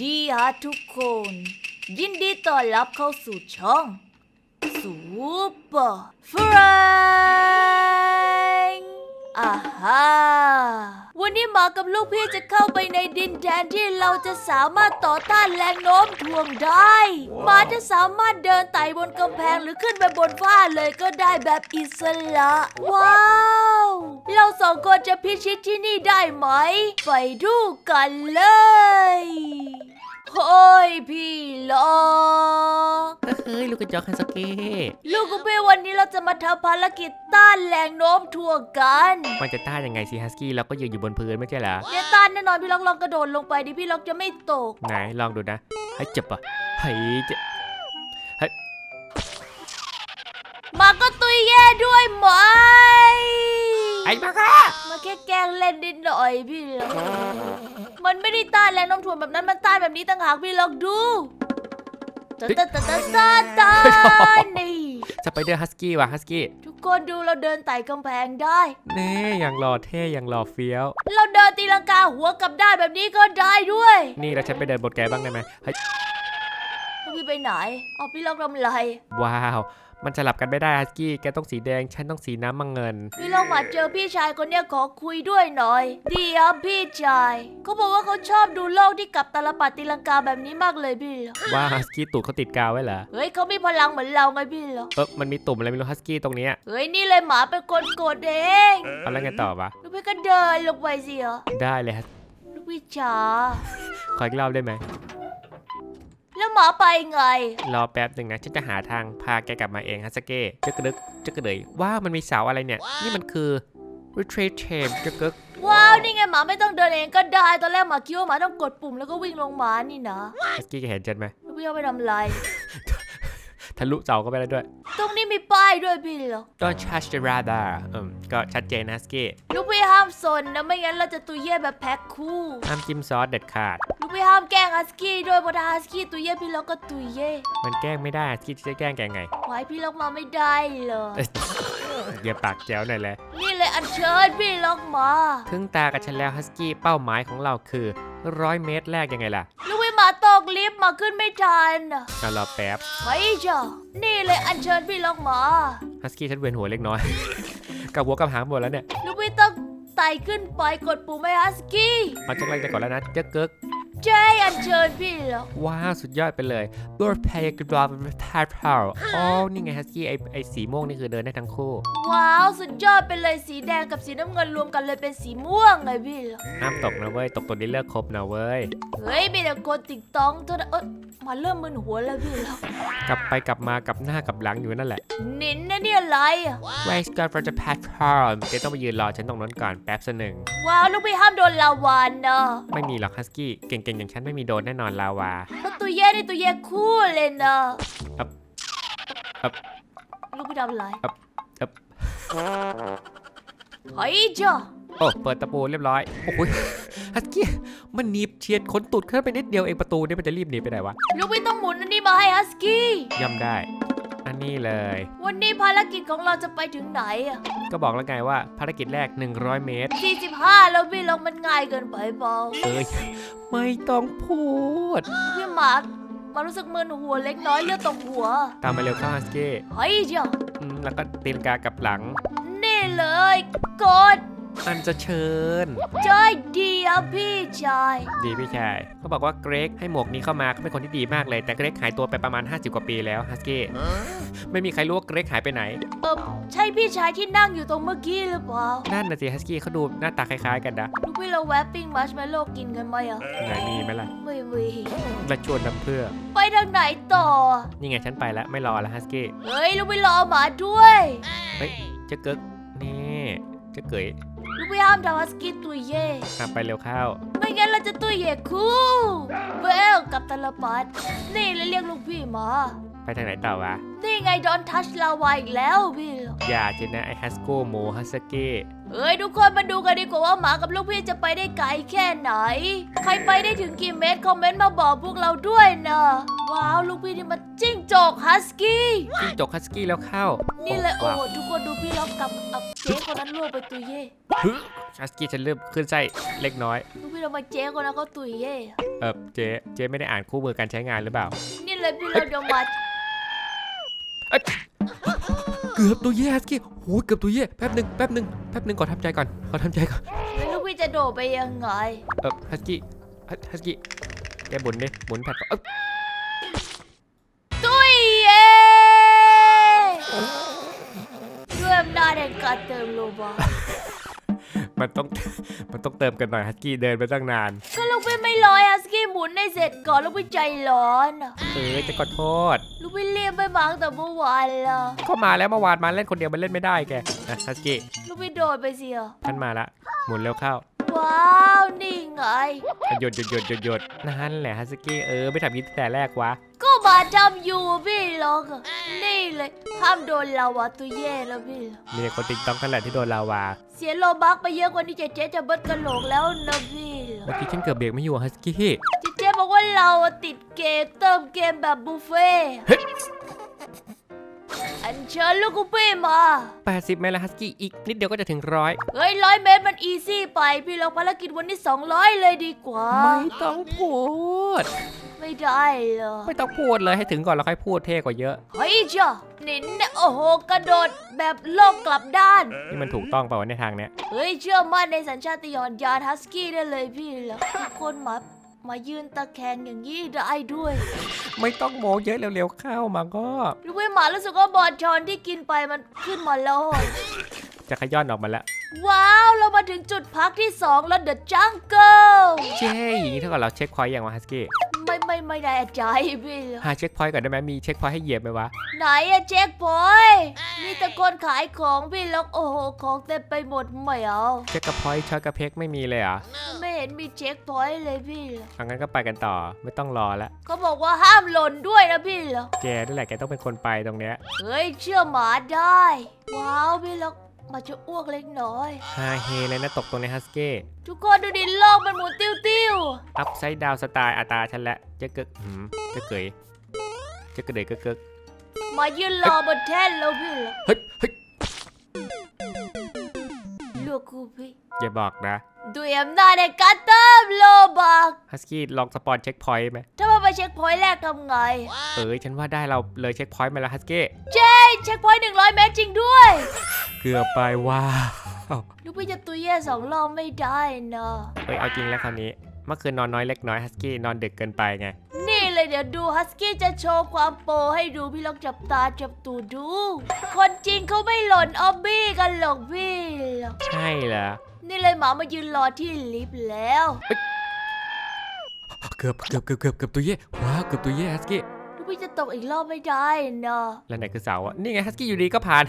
ดีฮะทุกคน ยินดีต้อนรับเข้าสู่ช่องซูเปอร์ฟรงอ่าฮะวันนี้หมากับลูกพี่จะเข้าไปในดินแดนที่เราจะสามารถต่อต้านแรงโน้มถ่วงได้หมาจะสามารถเดินไต่บนกำแพงหรือขึ้นไปบนฟ้าเลยก็ได้แบบอิสระ ว้าว เราสองคนจะพิชิตที่นี่ได้ไหม ไปดูกันเลย โฮ้ยพี่ล็อกเฮ้ยลูกกระจอกฮันสเก้ลูกกับพี่วันนี้เราจะมาทำภารกิจต้านแรงโน้มถ่วงกันมันจะต้านยังไงสิฮัสกี้เราก็ยืนอยู่บนพื้นไม่ใช่เหรอเดี๋ยวต้านแน่นอนพี่ล็อกลองกระโดดลงไปดิพี่ล็อกจะไม่ตก ไหนลองดูนะเฮ้ยเจ็บปะเฮ้ยเจ็บมาก็ตุยแย่ด้วยไหม ไอ้มาค่มาแค่แกล้งเล่นนิดหน่อยพี่เล็อกมันไม่ได้ต้านแรงโน้มถ่วงแบบนั้นมันต้านแบบนี้ต่างหากพี่ลอกดูตาตาตาตาตาตานี่สไปเดอร์ฮัสกี้ว่ะฮัสกี้ทุกคนดูเราเดินไต่กำแพงได้เน่อย่างหล่อเท่อย่างหล่อเฟี้ยว เราเดินตีลังกาหัวกลับด้านแบบนี้ก็ได้ด้วย นี่เราฉันไปเดินบนแกบ้างได้ไหมเฮ้ยพี่ไปไหนเอาพี่ลอกทำไรว้าว มันสลับกันไม่ได้ฮัสกี้ แกต้องสีแดง ฉันต้องสีน้ำมังเงิน พี่ลองมาเจอพี่ชายคนเนี้ยขอคุยด้วยหน่อย ดีครับพี่ชายเขาบอกว่าเขาชอบดูโลกที่กลับตาลปัดตีลังกาแบบนี้มากเลยพี่เหรอว่าฮัสกี้ตูดเขาติดกาวไว้เหรอ เฮ้ยเขามีพลังเหมือนเราไงพี่เหรอเออมันมีตุ่มอะไรไม่รู้ฮัสกี้ตรงเนี้ยเฮ้ยนี่เลยหมาเป็นคนกดเองเอาแล้วไงต่อวะลูกพี่ก็เดินลงไปสิเหรอได้เลยฮัสลูกพี่จ๋าขออีกรอบได้ไหม แล้วหมาไปไง รอแป๊บหนึ่งนะฉันจะหาทางพาแกกลับมาเองฮัสเก้จะกระดึกจะกระเดยว้าวมันมีเสาอะไรเนี่ย นี่มันคือ retreat chamber จะกึกว้าวนี่ไงหมาไม่ต้องเดินเองก็ได้ตอนแรกหมาคิดว่าหมาต้องกดปุ่มแล้วก็วิ่งลงมานี่นะฮัสกี้แกเห็นฉันไหมลูกพี่เอาไปทำอะไร ทะลุเสาก็ไปแล้วด้วยตรงนี้มีป้ายด้วยพี่เหรอ Don't touch the radar อืมก็ชัดเจนนะฮัสกี้ลูกพี่ห้ามสนนะ ไม่งั้นเราจะตุยเย่แบบแพ็คคู่ ห้ามจิ้มซอสเด็ดขาด ลูกพี่ห้ามแกล้งฮัสกี้ด้วยเพราะถ้าฮัสกี้ตุยเย่พี่ล็อกก็ตุยเย่มันแกล้งไม่ได้ฮัสกี้จะแกล้งแกไงไว้พี่ล็อกมาไม่ได้เลยเดี๋ยวปากแจ๋วหน่อยเลยนี่เลยอันเชิญพี่ล็อกมา ถึงตากับฉันแล้วฮัสกี้เป้าหมายของเราคือร้อยเมตรแรกยังไงล่ะลูกพี่หมาตกลิฟต์มาขึ้นไม่ทันอะก็รอแป๊บไปจ้ะนี่เลยอันเชิญพี่ล็อกมาฮัสกี้ฉันเวียนหัวเล็กน้อย กับหัวกับหางหมดแล้วเนี่ย ลูกพี่ต้องไต่ขึ้นไปกดปุ่มให้ฮัสกี้เอาจักรไรกันก่อนแล้วนะเจ๊กึก เจ้อันเชิญพี่ล็อกว้าวสุดยอดไปเลยตัวเพย์กรอบทาร์พาวอ๋อนี่ไงฮัสกี้ไอไอสีม่วงนี่คือเดินได้ทั้งคู่ว้าวสุดยอดไปเลยสีแดงกับสีน้ำเงินรวมกันเลยเป็นสีม่วงไงพี่ล็อกห้ามตกนะเว้ยตกตัวนี้เลิกครบนะเว้ยเฮ้ยมีแต่คนติ๊กต้องเท่านั้นเอ้ยมาเริ่มมึนหัวแล้วพี่ล็อกกลับไปกลับมากลับหน้ากลับหลังอยู่นั่นแหละนินนะเนี่ยอะไรอะ Where's God for the platform แกต้องไปยืนรอฉันตรงนั้นก่อนแป๊บสกหนึ่งว้าวลูกพี่ห้ามโดนลาวานนะไม่มีหรอกฮัสกี้เก่งนอย่างฉันไม่มีโดนแน่นอนลาวาเพระตัวแย่นี่ตัวแย่คู่เลยนะครับครับ ลูกพี่ทำอะไรครับครับ เฮ้ยจ้ะโอ้เปิดตะปูเรียบร้อยโอ้โหฮัสกี้มันหนีบเฉียดขนตุดเข้าไปนิดเดียวเองประตูนี่มันจะรีบหนีไปไหนวะ ลูกพี่ต้องหมุนอันนี้มาให้ฮัสกี้ย่ำได้ นนี้เลย วันนี้ภารกิจของเราจะไปถึงไหนอะก็บอกแล้วไงว่าภารกิจแรก 100 เมตร 45 แล้วพี่ลองมันง่ายเกินไปเปล่าเอ้ยไม่ต้องพูด พี่หมามารู้สึกมึนหัวเล็กน้อยเลือดตกหัว ตามมาเร็วเข้าฮัสกี้เฮ้ยจ้ะอืมแล้วก็ตีนกากลับหลัง นี่เลยกด อันจะเชิญใจดีอะพี่ชาย ดีพี่ชายเขาบอกว่าเกรกให้หมวกนี้เข้ามาเขาเป็นคนที่ดีมากเลย แต่เกรกหายตัวไปประมาณ 50 กว่าปีแล้วฮัสกี้ไม่มีใครรู้ว่าเกรกหายไปไหน เออใช่พี่ชายที่นั่งอยู่ตรงเมื่อกี้หรือเปล่านั่นนะสิฮัสกี้เขาดูหน้าตาคล้ายๆกันนะลูกพี่เราแวะปิ้งมัชเมลโล่กินกันไหมอะไหนมีไหมล่ะไม่มีและชวนน้ำเพื่อ ไปทางไหนต่อ นี่ไงฉันไปแล้วไม่รอแล้วฮัสกี้เฮ้ยลูกพี่รอหมาด้วยเจะเกิกนี่เจะเกย ลูกพี่ห้ามทำฮัสกี้ตัวเย่อะไปเร็วเข้า ไม่งั้นเราจะตัวเย่คู่เบลกับตาลปัดนี่แล้วเรียกลูกพี่มา ไปทางไหนต่อวะ นี่ไงดอนทัชลาวาอีกแล้วพี่อย่าจินะไอฮัสโกโมฮัสกี้เฮ้ยทุกคนมาดูกันดีกว่าว่าหมากับลูกพี่จะไปได้ไกลแค่ไหน ใครไปได้ถึงกี่เมตรคอมเมนต์มาบอกพวกเราด้วยนะ วว้าว ลูกพี่นี่มันจิ้งจอกฮัสกี้ จิ้งจกฮัสกี้แล้วเข้านี่เลยโอ้ว้าวโหทุกคนดูพี่ล็อกกับเอาเจ๊คนนั้นล่วงไปตุยเย่ฮึฮัสกี้ฉันเริ่มขึ้นไส้เล็กน้อย ลูกพี่เรามาเจ๊คนนั้นก็ตุยเย่เออเจ๊เจ๊ไม่ได้อ่านคู่มือการใช้งานหรือเปล่า นี่เลยพี่เราเดี๋ยวมาเกือบตัวเย่ฮัสกี้โหเกือบตัวเย่แป๊บหนึ่งแป๊บหนึ่งแป๊บหนึ่งขอทำใจก่อนขอทำใจก่อนแล้วลูกพี่จะโดดไปยังไงเออฮัสกี้ฮัสกี้แกหมุนดิหมุนแผ่นเอ้า ด้วยอำนาจแห่งการเติมโลบามันต้อง มันต้องเติมกันหน่อยฮัสกี้เดินไปตั้งนาน ก็ลูกพี่ไม่รอฮัสกี้หมุนให้เสร็จก่อนลูกพี่ใจร้อนอะเออจะขอโทษ ลูกพี่เรียกไปมาตั้งแต่เมื่อวานละก็มาแล้วเมื่อวานมาเล่นคนเดียวมันเล่นไม่ได้แกนะฮัสกี้ลูกพี่โดดไปสิอะท่านมาละ หมุนเร็วเข้า ว้าวนี่ไงหยดหยดหยดหยดหยดนั่นแหละฮัสกี้เออไม่ทำอยินแต่แรกวะก็ มาทำอยู่พี่ล็อกอะนี่เลยห้ามโดนเราอะตัวเย่แล้วพี่ล็อกมีคนติ๊กต้องกันแหละที่โดนลาวา เสียโลบักไปเยอะกว่านี้เจ๊เจ๊จะเบิดกระโหลกแล้วนะพี่ล็อกเมื่อกี้ฉันเกือบเบรกไม่อยู่ฮัสกี้เจ๊เจ๊บอกว่าเราอะติดเกมเติมเกมแบบบุฟเฟ่ต์เฮ้ย อันเชิญลูกกุปี้มา 80ไหมล่ะฮัสกี้อีกนิดเดียวก็จะถึงร้อยเฮ้ยร้อยเมตรมันอีซี่ไป พี่ล็อกภารกิจวันนี้ 200 เลยดีกว่า ไม่ต้องพูด ไม่ได้เหรอไม่ต้องพูดเลยให้ถึงก่อนแล้วค่อยพูดเท่กว่าเยอะ เฮ้ยจ้ะนินเนี่ยโอ้โห กระโดดแบบโลกกลับด้าน นี่มันถูกต้องเปล่าวะในทางเนี้ย เฮ้ยเชื่อมั่นในสัญชาตญาณยานฮัสกี้ได้เลยพี่แล้วทุกคนมา มายืนตะแคงอย่างนี้ได้ด้วย ไม่ต้องโมเยอะเร็วๆเข้ามาก็ลูกพี่หมารู้สึกว่าบอลชอนที่กินไปมันขึ้นมาแล้วจะขย้อนออกมาแล้ว ว้าวเรามาถึงจุดพักที่ 2 แล้วเดอะจังเกิลเจ๊อย่างนี้เท่ากับเราเช็คพอยต์อย่างวะฮัสกี้ ไม่ไม่ไม่ได้ใจพี่แล้วหาเช็คพอยต์ก่อนได้ไหมมีเช็คพอยต์ให้เหยียบไหมวะ ไหนอะเจ๊กพอยมีแต่คนขายของพี่แล้วโอ้โหของเต็มไปหมดไม่เอาเช็คกับพอยต์ช็อตกับเพกไม่มีเลยเหรอะไม่เห็นมีเช็คพอยต์เลยพี่เหรองั้นก็ไปกันต่อไม่ต้องรอแล้วเขาบอกว่าห้ามหล่นด้วยนะพี่เหรอแกนั่นแหละแกต้องเป็นคนไปตรงเนี้ย เฮ้ยเชื่อหมาได้ ว้าวพี่ล็อก มาจะอ้วกเล็กน้อย ฮาเฮเลยนะตกตรงนี้ฮัสกี้ทุกคนดูดิโลกมันหมุนติ้วติ้วอัพไซด์ดาวสไตล์อาตาฉันละเจ๊กึกหืมเจ๊กเกยเจ๊กระเดยกึกกึกๆมายืนรอบนแท่นแล้วพี่เหรอเฮ้ยเฮ้ยลูกคูพี่อย่าบอกนะด้วยอำนาจในการเติมโลบักฮัสกี้ลองสปอนเช็คพอยต์ไหมถ้ามาไปเช็คพอยต์แรกทำไงเอ้ยฉันว่าได้เราเลยเช็คพอยต์มาแล้วฮัสกี้เฮ้ยเช็คพอยต์หนึ่งร้อยเมตรจริงด้วยเกือบไปว้าวลูกพี่จะตุยแย่สองรอบไม่ได้นะเฮ้ยเอาจริงแล้วคราวนี้ เมื่อคืนนอนน้อยเล็กน้อยฮัสกี้นอนดึกเกินไปไง นี่เลยเดี๋ยวดูฮัสกี้จะโชว์ความโปรให้ดูพี่ลองจับตาจับตูดู คนจริงเขาไม่หล่นออบบี้กันหรอกพี่หรอกใช่เหรอนี่เลยหมามายืนรอที่ลิฟต์แล้ว เกือบเกือบเกือบเกือบเกือบตัวเย่ว้าวเกือบตัวเย่ฮัสกี้ลูก พี่จะตกอีกรอบไม่ได้นะแล้วไหนคือเสาอะนี่ไงฮัสกี้อยู่ดีก็ผ่าน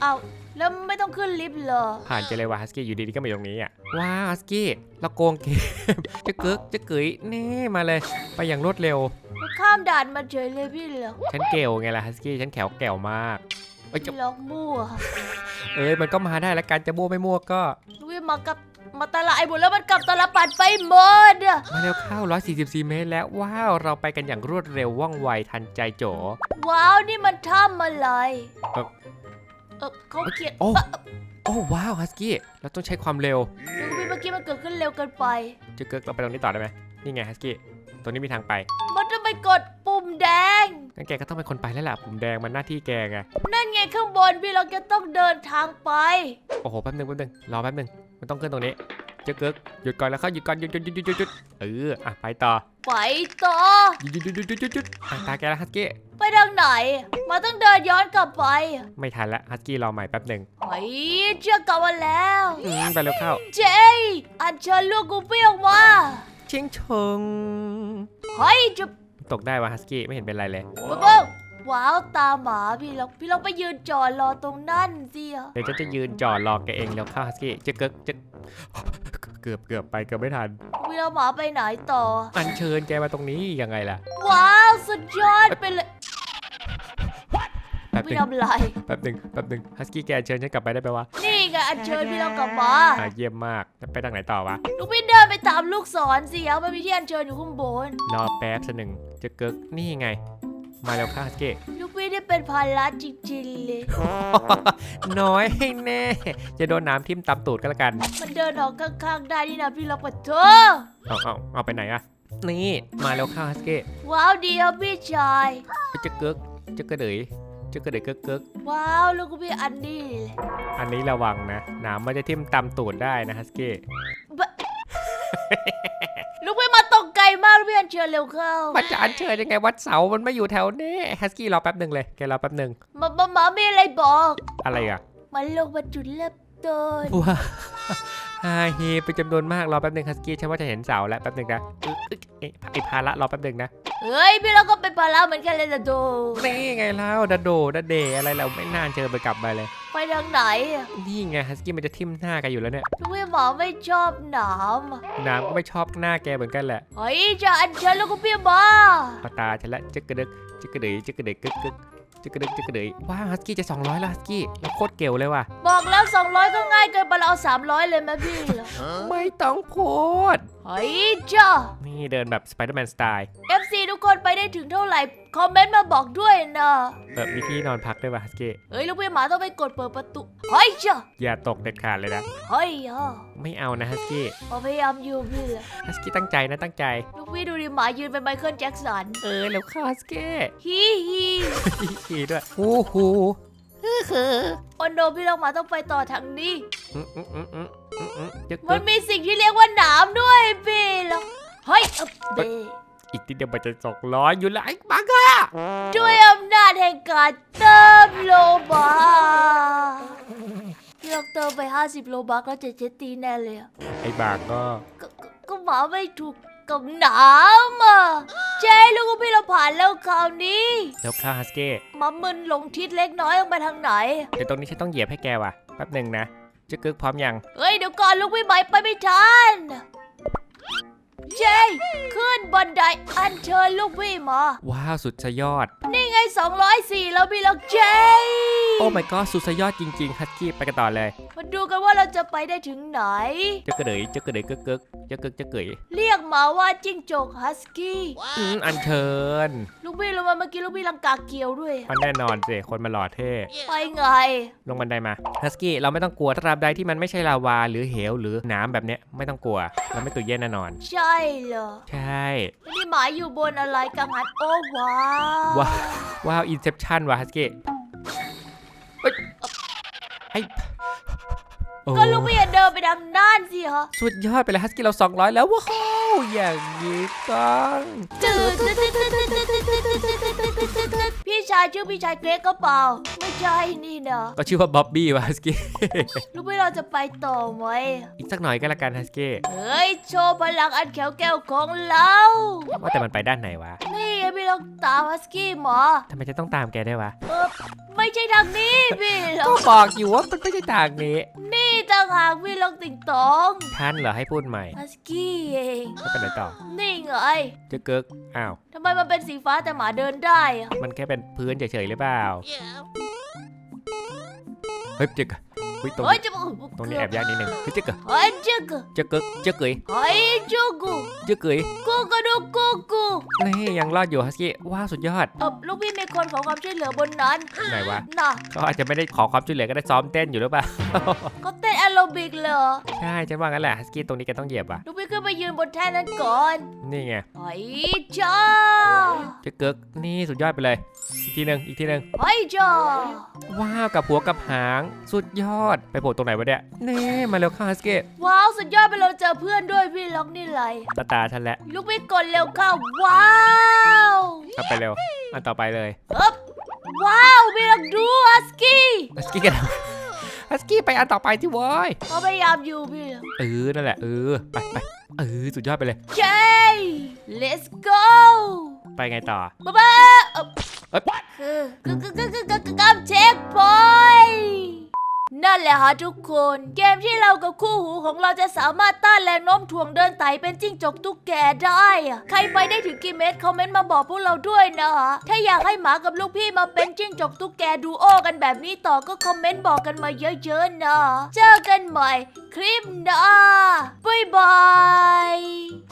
เอาแล้วไม่ต้องขึ้นลิฟต์เหรอ ผ่านไปเลยว่ะฮัสกี้อยู่ดีๆก็มาอยู่ตรงนี้อะว้าวฮัสกี้เราโกงเกม จะเกิกจะเกยนี่มาเลย ไปอย่างรวดเร็วแล้วข้ามด่านมาเฉยเลยพี่เหรอฉันเก่วไงล่ะฮัสกี้ฉันแขวแก่วมากเอ้ยจะพี่ล็อกมั่วเอ้ยมันก็มาได้แล้วกันจะมั่วไม่มั่วก็ลูกพี่มากับ มาตลาดหมดแล้วมันกลับตลปัดไปหมดอะมาเร็วเข้า 144 เมตรแล้ว ว้าว เราไปกันอย่างรวดเร็วว่องไวทันใจโจว้าวนี่มันถ้ำอะไรเอ่อเออเขาเขียนโอ้เอ่อโอ้ว้าวฮัสกี้ เราต้องใช้ความเร็วลูกพี่เมื่อกี้มันเกิดขึ้นเร็วเกินไป จะเกิกเราไปตรงนี้ต่อได้ไหมนี่ไงฮัสกี้ ตรงนี้มีทางไป มันจะไปกดปุ่มแดง งั้นแกก็ต้องเป็นคนไปแล้วล่ะปุ่มแดงมันหน้าที่แกไง นั่นไงข้างบนพี่เราจะต้องเดินทางไป โอ้โห แป๊บนึงแป๊บนึงรอแป๊บนึง มันต้องขึ้นตรงนี้เจะเกิกหยุดก่อนแล้วเข้าหยุดก่อนหยุดหยุดหยุดหยุดหยุดหยุดเอออะไปต่อไปต่อหยุดหยุดหยุดหยุดหยุดหยุดหยุดอะตาแกแล้วฮัสกี้ไปทางไหน มาต้องเดินย้อนกลับไป ไม่ทันละฮัสกี้รอใหม่แป๊บหนึ่งเฮ้ยเชื่อกลับมาแล้วอืมไปเร็วเข้า เจอันเชิญลูกกูเปี้ยออกมาเชิงชงเฮ้ยจะตกได้วะฮัสกี้ไม่เห็นเป็นไรเลยปุ๊บปุ๊บ ว้าวตาหมาพี่เราพี่เราไปยืนจอดรอตรงนั่นสิอะเดี๋ยวฉันจะยืนจอดรอแกเองเร็วเข้าฮัสกี้จะเกิกจะเกือบเกือบไปเกือบไม่ทัน พี่เราหมาไปไหนต่อ อันเชิญแกมาตรงนี้ยังไงล่ะว้าวสุดยอดไปเลยแป๊บป๊บไปนึงทำไร แป๊บหนึงแป๊บหนึงฮัสกี้แกเชิญฉันกลับไปได้ไหมวะนี่ไงอันเชิญพี่เรากลับมาอ่าเยี่ยมมากจะไปทางไหนต่อวะ ลูกพี่เดินไปตามลูกศรสิเอามันมีที่อันเชิญอยู่ข้างบน รอแป๊บสักหนึ่งจะเกิกนี่ไง มาแล้วค่ะฮัสกี้ลูกพี่ได้เป็นภาระจริงๆเลย น้อยให้แน่ จะโดนน้ำทิ่มตำตูดก็แล้วกันมันเดินออกข้างๆได้นี่นะพี่เราปะเถอเอาเอาเอาไปไหนอะนี่มาแล้วค่ะฮัสกี้ว้าวดีครับพี่ชายจะเกิกจะกระเดยจะกระเดยเกิกเกิกว้าวลูกพี่อันนี้เลยอันนี้ระวังนะน้ำมันจะทิ่มตำตูดได้นะฮัสกี้ลูกพี่ มาตกไกลมากลูกพี่อันเชิญเร็วเข้ามันจะอัญเชิญยังไงวัดเสา มันไม่อยู่แถวนี้ฮัสกี้รอแป๊บหนึ่งเลยแกรอแป๊บหนึ่งมามามามีอะไรบอก อะไรอะมันลงมาจุดเริ่มต้นว้า ฮาเฮเป็นจำนวนมากรอแป๊บหนึ่งฮัสกี้ฉันว่าจะเห็นเสาแล้วแป๊บหนึ่งนะอึ๊กอึ๊กเอ๊ะไอพาละรอแป๊บหนึ่งนะเฮ้ยพี่เราก็เป็นภาระเหมือนกันเลยนะโดนี่ไงแล้วดาโดดาเดอะไรเราไม่นานเจอไปกลับมาเลย ไปทางไหนนี่ไงฮัสกี้มันจะทิ่มหน้ากันอยู่แล้วเนี่ยลูกพี่หมอไม่ชอบหนามอะน้ำก็ไม่ชอบหน้าแกเหมือนกันแหละเฮ้ยจะอันเชิญแลูกพี่มาพอตาฉันละจึกกระดึกจึกกระดึกจึกกระดึกกึกกึก จึกกระดึกจึกกระดึกว้าวฮัสกี้จะ 200แล้วฮัสกี้เราโคตรเก่วเลยว่ะ บอกแล้ว 200 ก็ง่ายเกินไปเราเอา300 เลยไหมพี่เหรอไม่ต้องพูดเฮ้ยจ้านี่เดินแบบสไปเดอร์แมนสไตล์ FC ทุกคนไปได้ถึงเท่าไหร่ คอมเมนต์มาบอกด้วยนะเออมีที่นอนพักด้วยว่ะฮัสกี้เฮ้ยลูกพี่หมาต้องไปกดเปิดประตูเฮ้ยจ้าอย่าตกเด็ดขาดเลยนะเฮ้ยอะไม่เอานะฮัสกี้พอพยายามอยู่พี่เหรอฮัสกี้ตั้งใจนะตั้งใจ ลูกพี่ดูดิหมายืนเป็นไมเคิลแจ็คสันเออแล้วค่ะฮัสกี้ฮีฮีขี่ด้วยฮู้ฮู้ฮือฮือโอนโดพี่ลองหมาต้องไปต่อทางนี้อืมอืมอืมอืมอืมอืมจึกมักึนกมีสิ่งที่เรียกว่าหนามด้วยพี่เหรอเฮ้ยเอาเบ อีกทีเดียวมันจะสองร้อยอยู่แล้วไอ้บังอะด้วยอำนาจแห่งการเติมโลบาพี่ลองเติมไป 50 โลบักแล้วจะเจ็ดตีแน่เลยอะไอ้บังก็ก็ก็ก็หมาไม่ถูกกับหนามอะเจ๊ลูกก็พี่เราผ่านแล้วคราวนี้แล้วค่ะฮัสกี้หมามึนหลงทิศเล็กน้อยต้องไปทางไหนเดี๋ยวตรงนี้ฉันต้องเหยียบให้แกว่ะแป๊บหนึ่งนะจึกกึกพร้อมยัง เฮ้ยเดี๋ยวก่อนลูกพี่ไหมไปไม่ทัน เจ๊ขึ้นบันไดอันเชิญลูกพี่มา ว้าวสุดสยอด นี่ไง 204 แล้วพี่ล็อกเจ๊โอ้ my god สุดสยอดจริง ๆ ฮัสกี้ไปกันต่อเลยมาดูกันว่าเราจะไปได้ถึงไหนจึกกระเดยจึกกระเดยกึกกึกจึกกึกจึกเกยเรียกหมาว่าจิ้งจกฮัสกี้ อืมอันเชิญลูกพี่รู้ไหมาเมื่อกี้ลูกพี่ลังกาเกียวด้วย มันแน่นอนสิคนมาหล่อเท่ ไปไง ลงบันไดมาฮัสกี้เราไม่ต้องกลัวตราบใดที่มันไม่ใช่ลาวาหรือเหวหรือน้ำแบบเนี้ยไม่ต้องกลัวเราไม่ตุยเย็นแน่นอน ใช่เหรอใช่แล้วนี่หมาอยู่บนอะไรกังหันโอ้ว้าวว้าวว้าวอินเซปชั่นว่ะฮัสกี้เอ้ยไอ้โอ้ ก็ลูกพี่อย่าเดินไปทางด้านสิฮะสุดยอดไปเลยฮัสกี้เรา200 แล้วว้าวอย่างนี้ต้องจืดพี่ชายชื่อพี่ชายเกรกก็เปล่าไม่ใช่นี่นะก็ชื่อว่าบ๊อบบี้ว่ะฮัสกี้ลูกพี่เราจะไปต่อไหมอีกสักหน่อยก็แล้วกันฮัสกี้เฮ้ยโชว์พลังอันแข็งแกร่งของเราว่าแต่มันไปด้านไหนวะนี่ไงพี่ลองตามฮัสกี้หมอทำไมจะต้องตามแกด้วยวะเออไม่ใช่ทางนี้พี่ลอก็งบอกอยู่ว่ามันไม่ใช่ทางนี้นี่ต่างหากพี่ลองติ่งตองท่านเหรอให้พูดใหม่ฮัสกี้เองแล้วไปไหนต่อนี่ไงจะเกิกอ้าวทำไมมันเป็นสีฟ้าแต่หมาเดินได้อะมันแค่เป็นพื้นเฉยๆหรือเปล่าเฮ้ยจึกเฮ้ยตรงเฮ้ยนี้จะตรงนี้แอบยากนิดนึงเฮ้ยจึกอะเฮ้ยจึกจะเกิกจะเกยเฮ้ยจุกูจะเกยกูกระดูกกูกูนี่ยังรอดอยู่ฮัสกี้ว้าวสุดยอดเออลูกพี่มีคนขอความช่วยเหลือบนนั้นไหนวะน่ะเขาอาจจะไม่ได้ขอความช่วยเหลือก็ได้ซ้อมเต้นอยู่หรือเปล่า ก็เต้นแอโร บิกเหรอใช่ฉันว่างั้นแหละฮัสกี้ตรงนี้แกต้องเหยียบอะลูกพี่ขึ้นไปยืนบนแท่นนั้นก่อนนี่ไงเฮ้ยจ้าจะเกิกนี่สุดยอดไปเลย อีกทีหนึ่งอีกทีหนึ่งเฮ้ยจ้าว้าวกับหัวกับหางสุดยอดไปโผล่ตรงไหนวะเนี่ยนี่มาเร็วเข้าฮัสกี้ว้าวสุดยอดไปเราเจอเพื่อนด้วยพี่ล็อกนี่ไรตาตาฉันแหละลูกพี่กดเร็วเข้าว้าวเอาไปเร็วอันต่อไปเลยเอ๊บว้าวพี่ล็อกดูฮัสกี้ฮัสกี้กัน ฮัสกี้ไปอันต่อไปที่วอยเขาพยายามอยู่พี่ล็อกเออนั่นแหละเออไปไปเออสุดยอดไปเลยเจ้ let's go ไปไงต่อบ๊ายบายเอ่อเอ้ย คือคือคือคือคือคือกับเช็คพอยต์ นั่นแหละฮะทุกคน เกมที่เรากับคู่หูของเราจะสามารถต้านแรงโน้มถ่วงเดินไต่เป็นจิ้งจกตุ๊กแกได้อะใครไปได้ถึงกี่เมตรคอมเมนต์มาบอกพวกเราด้วยนะฮะถ้าอยากให้หมากับลูกพี่มาเป็นจิ้งจกตุ๊กแกดูโอกันแบบนี้ต่อก็คอมเมนต์บอกกันมาเยอะๆนะเจอกันใหม่คลิปหน้าบายบาย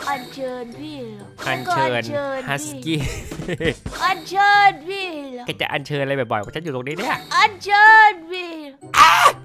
อัญเชิญพี่เหรออัญเชิญแล้วก็ฮัสพี่กี้อัญเชิญพี่เหรอแกจะอัญเชิญอะไรบ่อยๆว่าฉันอยู่ตรงนี้เนี่ยอัญเชิญพี่เหรอ